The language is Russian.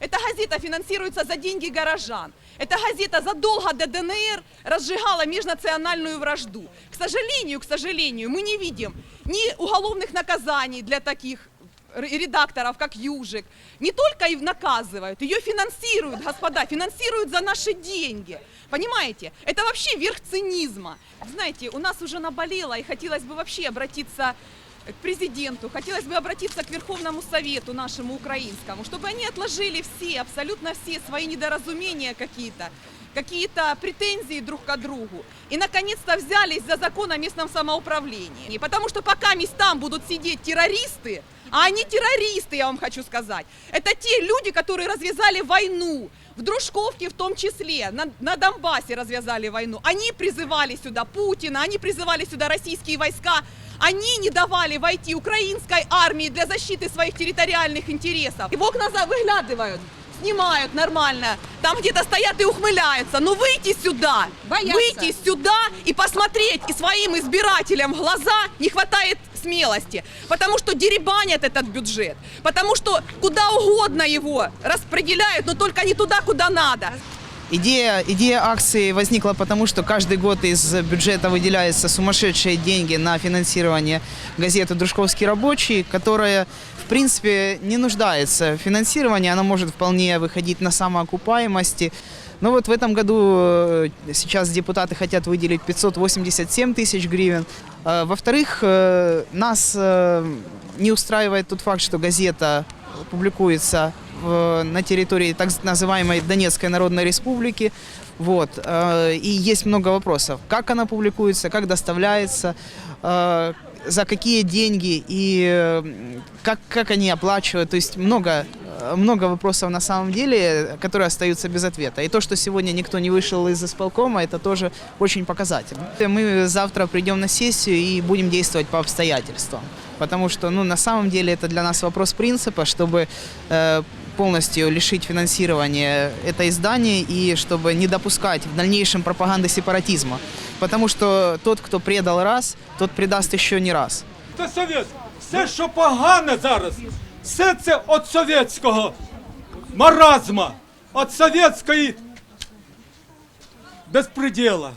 Эта газета финансируется за деньги горожан. Эта газета задолго до ДНР разжигала межнациональную вражду. К сожалению, к сожалению, мы не видим ни уголовных наказаний для таких редакторов, как Южик. Не только и наказывают, ее финансируют, господа, финансируют за наши деньги. Понимаете? Это вообще верх цинизма. Знаете, у нас уже наболело, и хотелось бы вообще обратиться к президенту, хотелось бы обратиться к Верховному Совету нашему украинскому, чтобы они отложили все, абсолютно все свои недоразумения какие-то, какие-то претензии друг к другу и наконец-то взялись за закон о местном самоуправлении. Потому что пока местам будут сидеть террористы, а они террористы, я вам хочу сказать, это те люди, которые развязали войну, в Дружковке в том числе, на, на Донбассе развязали войну. Они призывали сюда Путина, они призывали сюда российские войска, они не давали войти украинской армии для защиты своих территориальных интересов. И в окна за- выглядывают, снимают нормально, там где-то стоят и ухмыляются. Ну выйти сюда, Боятся. выйти сюда и посмотреть и своим избирателям в глаза не хватает смелости, потому что деребанят этот бюджет, потому что куда угодно его распределяют, но только не туда, куда надо. Идея, идея акции возникла потому, что каждый год из бюджета выделяются сумасшедшие деньги на финансирование газеты «Дружковский рабочий», которая, в принципе, не нуждается в финансировании, она может вполне выходить на самоокупаемости. Но вот в этом году э, сейчас депутаты хотят выделить 587 тысяч гривен. Э, Во-вторых, э, нас не устраивает тот факт, что газета публикуется на территории так называемой Донецкой Народной Республики. Вот. э, И есть много вопросов. Как она публикуется, как доставляется, э, за какие деньги и э, как, как они оплачивают. То есть много, много вопросов на самом деле, которые остаются без ответа. И то, что сегодня никто не вышел из исполкома, это тоже очень показательно. Мы завтра придем на сессию и будем действовать по обстоятельствам. Потому что ну, на самом деле это для нас вопрос принципа, чтобы э, полностью лишить финансирования это издание и чтобы не допускать в дальнейшем пропаганды сепаратизма. Потому что тот, кто предал раз, тот предаст еще не раз. Це совєт. Все, що погане зараз, все це від совєтського маразма, від совєтської безпреділа.